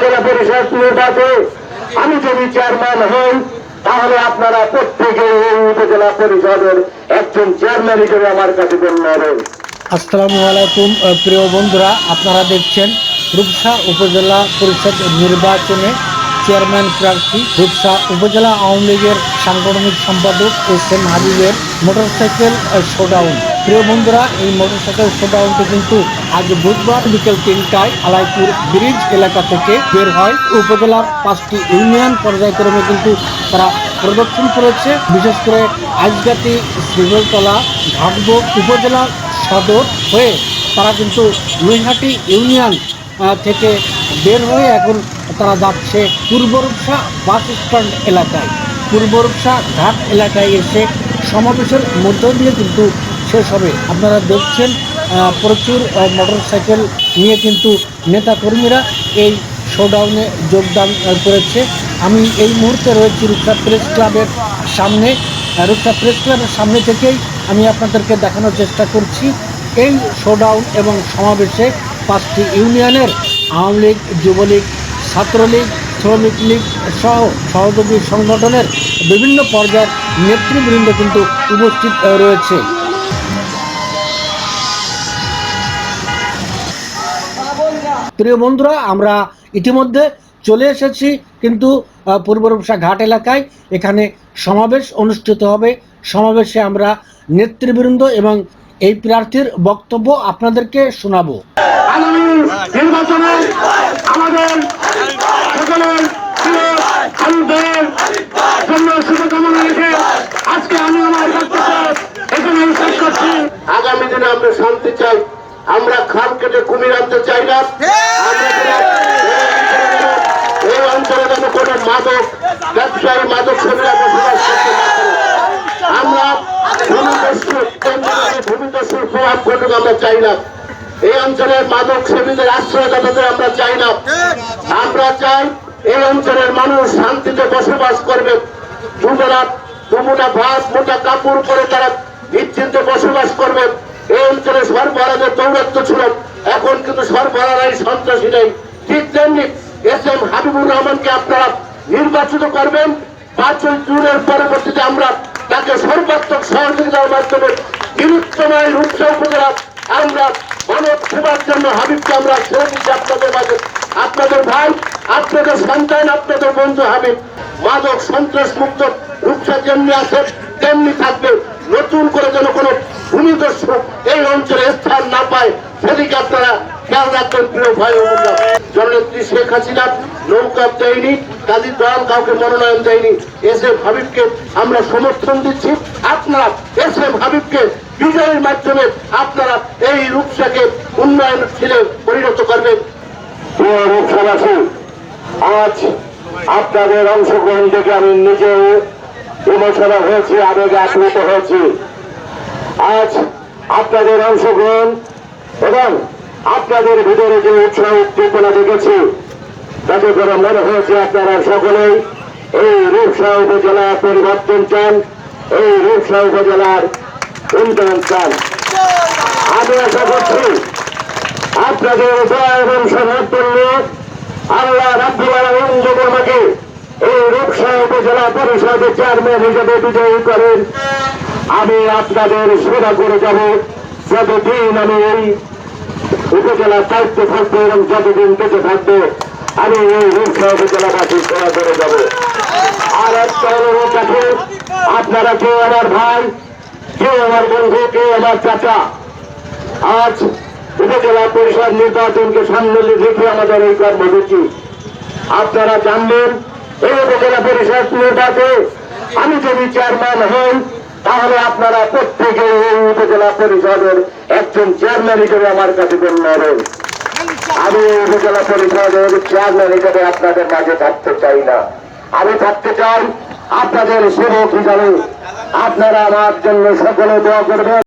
উপজেলা পরিষদ নির্বাচনে আমি যদি চেয়ারম্যান হই, তাহলে আপনারা প্রত্যেকে এই উপজেলা পরিষদের একজন চেয়ারম্যান হিসেবে আমার কাছে গণ্য হবেন। আসসালামু আলাইকুম প্রিয় বন্ধুরা, আপনারা দেখছেন রূপসা উপজেলা পরিষদ নির্বাচনে চেয়ারম্যান প্রার্থী রূপসা উপজেলা আওয়ামী লীগের সাংগঠনিক সম্পাদক এস এম হাবিবের মোটরসাইকেল শোডাউন প্রিয় বন্ধুরা, এই মোটরসাইকেল শোডাউনটি কিন্তু আজ বুধবার বিকেল তিনটায় আলাইপুর ব্রিজ এলাকা থেকে বের হয়। উপজেলার পাঁচটি ইউনিয়ন পর্যায়ক্রমে কিন্তু তারা প্রদর্শন করেছে। বিশেষ করে আজগাতি শ্রীগলতলা ঘাটবো উপজেলা সদর হয়ে তারা কিন্তু নৈহাটি ইউনিয়ন থেকে বের হয়ে এখন তারা যাচ্ছে পূর্ব রূপসা বাস স্ট্যান্ড এলাকায়। পূর্ব রূপসা ঘাট এলাকায় এসে সমাবেশের মধ্য দিয়ে কিন্তু শেষ হবে। আপনারা দেখছেন প্রচুর মোটর সাইকেল নিয়ে কিন্তু নেতাকর্মীরা এই শোডাউনে যোগদান করেছে। আমি এই মুহূর্তে রয়েছি রূপসা প্রেস ক্লাবের সামনে। রূপসা প্রেস ক্লাবের সামনে থেকেই আমি আপনাদেরকে দেখানোর চেষ্টা করছি। এই শোডাউন এবং সমাবেশে পাঁচটি ইউনিয়নের আওয়ামী লীগ, যুবলীগ, ছাত্রলীগ, শ্রমিক লীগ সহ সহযোগী সংগঠনের বিভিন্ন পর্যায়ের নেতৃবৃন্দ কিন্তু উপস্থিত রয়েছে। প্রিয় বন্ধুরা আমরা ইতিমধ্যে চলে এসেছি কিন্তু পূর্ব রূপসা ঘাট এলাকায়। এখানে সমাবেশ অনুষ্ঠিত হবে। সমাবেশে আমরা নেতৃবৃন্দ এবং এই প্রার্থীর বক্তব্য আপনাদেরকে শোনাবো। আগামী আমাদের সকলের প্রিয় হাবিবের জন্য শুভকামনা রেখে আজকে আমি আমার এখানে শেষ করছি। আগামী দিনে আমরা শান্তি চাই। আমরা খাল কেটে কুমির আনতে চাই না আমরা যেন যেন কোনো মাদক, ব্যবসায়ী মাদক সেবী আমরা। আমরা ভূমিদস্যুর প্রভাব ঘটুক আমরা চাই না। এই অঞ্চলের মাদক সেবীদের আশ্রয়দাতাদের আমরা চাই না। আমরা চাই এই অঞ্চলের মানুষ শান্তিতে বসবাস করবে। ভাত, মোটা কাপড় পরে তারা নিশ্চিন্তে বসবাস করবে। এই অঞ্চলে সরবরাহের দৌরত্ব ছিল। এখন কিন্তু সরবরাহ সন্ত্রাসী নেই। ঠিক তেমনি এস এম হাবিবুর রহমানকে আপনারা নির্বাচিত করবেন। পাঁচই জুনের পরবর্তীতে আমরা তাকে সর্বাত্মক সহযোগিতার মাধ্যমে বিলুপ্তময় রূপসা উপজেলা আমরা মানব সেবার জন্য হাবিবকে আমরা ছেড়ে দিচ্ছি আপনাদের মাঝে আপনাদের ভাই, আপনাদের সন্তান, আপনাদের বন্ধু হাবিব, মাদক সন্ত্রাস মুক্ত রূপসা যেমনি আছে, তেমনি থাকবে। নতুন করে যেন কোনো ভূমিদস্যু এই অঞ্চলে স্থান না পায়। সেদিকে আপনারা খেয়াল রাখবেন ভাই বোনেরা। জননেত্রী শেখ নৌকা দেয়নি কাজী দল কাউকে মনোনয়ন দেয়নি। এস এম হাবিবকে আমরা সমর্থন দিচ্ছি। আপনারা এস এম হাবিবকে বিজয়ের মাধ্যমে আপনারা এই রূপসাকে উন্নয়নশীলে পরিণত করবেন। রূপসাবাসী আজ আপনাদের অংশগ্রহণ থেকে আমি নিজেও ইমোশনাল হয়েছি, আবেগে আপ্লুত হয়েছি। আজ আপনাদের অংশগ্রহণ এবং আপনাদের ভিতরে যে উৎসাহ উদ্দীপনা দেখেছি, তাতে করে মনে হয়েছে আপনারা সকলেই এই রূপসা উপজেলার পরিবর্তন চান, এই রূপসা উপজেলার উন্নয়ন চান। আমি আশা করছি আপনাদের দয়া এবং সমর্থন নিয়ে আল্লাহ রাব্বুল এই রূপসা উপজেলা পরিষদের চেয়ারম্যান হিসেবে বিজয়ী করেন, আমি আপনাদের সেবা করে যাব। যতদিন আমি এই উপজেলার দায়িত্ব থাকব এবং যতদিন বেঁচে থাকব, আমি এই রূপসা উপজেলাবাসীর সেবা করে যাব। আর একটা অনুরোধ আছে আপনারা কেউ আমার ভাই, কেউ আমার বন্ধু, কেউ আমার চাচা, আজ উপজেলা পরিষদ নির্বাচনকে সামনে রেখে আমাদের এই কর্মসূচি। আপনারা জানবেন, এই উপজেলা পরিষদ নির্বাচনে আমি যদি চেয়ারম্যান হই তাহলে আপনারা প্রত্যেকে এই উপজেলা পরিষদের একজন চেয়ারম্যান হিসেবে আমার কাছে গণ্য হবেন। আমি এই উপজেলা পরিষদের চেয়ারম্যান হিসেবে আপনাদের মাঝে থাকতে চাই না। আমি থাকতে চাই আপনাদের সেবক হিসাবে। আপনারা আমার জন্য সকলে দোয়া করবেন।